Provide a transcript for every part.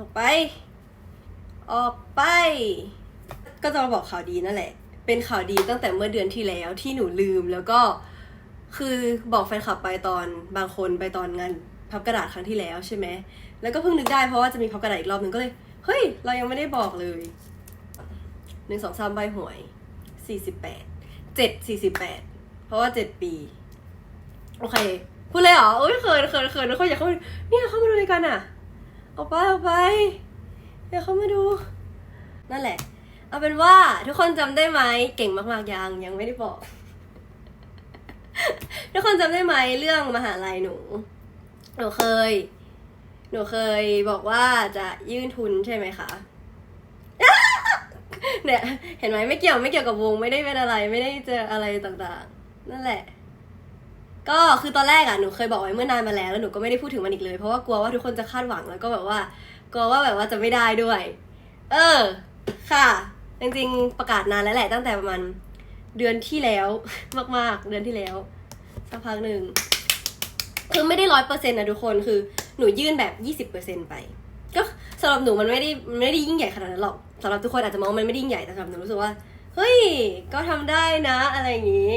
ออกไป ออกไป ก็จะมาบอกข่าวดีนั่นแหละ เป็นข่าวดีตั้งแต่เมื่อเดือนที่แล้วที่หนูลืมแล้วก็คือบอกแฟนคลับไปตอนบางคนไปตอนงานพับกระดาษครั้งที่แล้วใช่ไหม แล้วก็เพิ่งนึกได้เพราะว่าจะมีพับกระดาษอีกรอบหนึ่งก็เลย เฮ้ย เรายังไม่ได้บอกเลยหนึ่งสองสามใบหวยสี่สิบแปดเจ็ดสี่สิบแปดเพราะว่าเจ็ดปี โอเค พูดเลยเหรอโอ้ยเขินเขินเขินทุกคนอยากเข้ามาเนี่ยเข้ามาดูรายการอะ ออกไปออกไปอยาเข้ามาดู นั่นแหละ เอาเป็นว่าทุกคนจำได้ไหมเก่งมากๆยังยังไม่ได้บอก ทุกคนจำได้ไหมเรื่องมหาลัยหนู หนูเคย หนูเคยบอกว่าจะยื่นทุนใช่ไหมคะเนี่ยเห็นไหมไม่เกี่ยวไม่เกี่ยวกับวงไม่ได้เป็นอะไร ไม่ได้เจออะไรต่างๆ นั่นแหละ ก็คือตอนแรกอะหนูเคยบอกไว้เมื่อนานมาแล้วแล้วหนูก็ไม่ได้พูดถึงมันอีกเลย เพราะว่ากลัวว่าทุกคนจะคาดหวังแล้วก็แบบว่ากลัวว่าแบบว่าจะไม่ได้ด้วย เออ ค่ะ จริงๆประกาศนานแล้วแหละตั้งแต่ประมาณเดือนที่แล้ว มากๆ เดือนที่แล้วสักพักหนึ่งคือไม่ได้ร้อยเปอร์เซ็นต์นะทุกคนคือหนูยื่นแบบยี่สิบเปอร์เซ็นต์ไป ก็สำหรับหนูมันไม่ได้มันไม่ได้ยิ่งใหญ่ขนาดนั้นหรอกสำหรับทุกคนอาจจะมองมันไม่ได้ยิ่งใหญ่แต่สำหรับหนูรู้สึกว่าเฮ้ย ก็ทำได้นะ อะไรอย่างนี้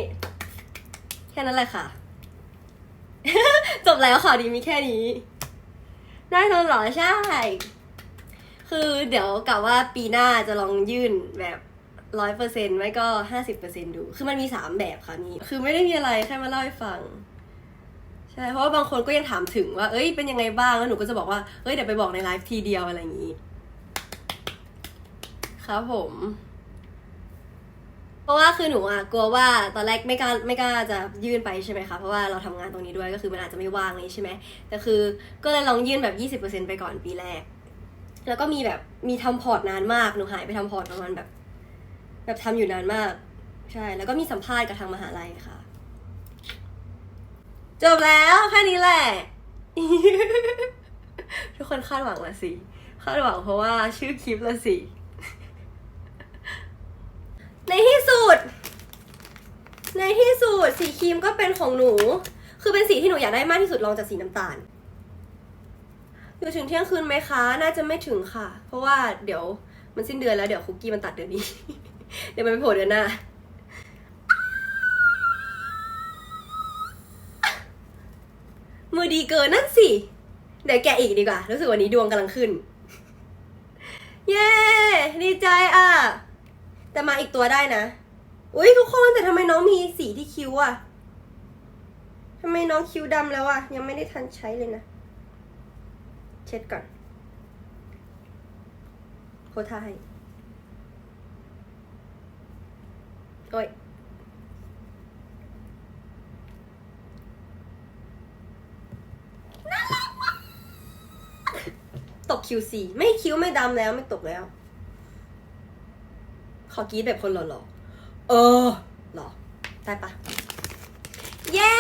แค่นั้นแหละค่ะ จบแล้วข่าวดีมีแค่นี้ ได้ทนหรอใช่ คือเดี๋ยวกะว่าปีหน้าจะลองยื่นแบบร้อยเปอร์เซ็นต์ไม่ก็ห้าสิบเปอร์เซ็นดู คือมันมีสามแบบค่ะนี่คือไม่ได้มีอะไรแค่มาเล่าให้ฟัง ใช่ เพราะว่าบางคนก็ยังถามถึงว่า เอ้ย เป็นยังไงบ้าง แล้วหนูก็จะบอกว่า เอ้ย เดี๋ยวไปบอกในไลฟ์ทีเดียวอะไรอย่างนี้ ครับผม เพราะว่าคือหนูอะกลัวว่าตอนแรกไม่กล้าไม่กล้าจะยื่นไปใช่ไหมคะเพราะว่าเราทำงานตรงนี้ด้วยก็คือมันอาจจะไม่ว่างนี้ใช่ไหมแต่คือก็เลยลองยื่นแบบยี่สิบเปอร์เซ็นไปก่อนปีแรก แล้วก็มีแบบมีทำพอร์ตนานมากหนูหายไปทำพอร์ตประมาณแบบ แบบทำอยู่นานมาก ใช่ แล้วก็มีสัมภาษณ์กับทางมหาลัยค่ะ จบแล้วแค่นี้แหละ ทุกคนคาดหวังละสิคาดหวังเพราะว่าชื่อคลิปละสิ ในที่สุด ในที่ สีครีมก็เป็นของหนู คือเป็นสีที่หนูอยากได้มากที่สุดรองจากสีน้ำตาล อยู่ถึงเที่ยงคืนไหมคะ น่าจะไม่ถึงค่ะ เพราะว่าเดี๋ยวมันสิ้นเดือนแล้วเดี๋ยวคุกกี้มันตัดเดือนนี้ เดี๋ยวมันไปโผล่เดือนหน้ามือดีเกินนั่นสิ เดี๋ยวแกอีกดีกว่า รู้สึกวันนี้ดวงกำลังขึ้น เย้ ดีใจอะ แต่มาอีกตัวได้นะ อุ้ยทุกคนแต่ทำไมน้องมีสีที่คิ้วอะทำไมน้องคิ้วดำแล้วอะยังไม่ได้ทันใช้เลยนะ เช็ดก่อนโพทาให้โอ้ยตกคิวสีไม่คิ้วไม่ดำแล้วไม่ตกแล้ว ขอกรีดแบบคนหล่อๆ เออหล่อได้ปะ เย้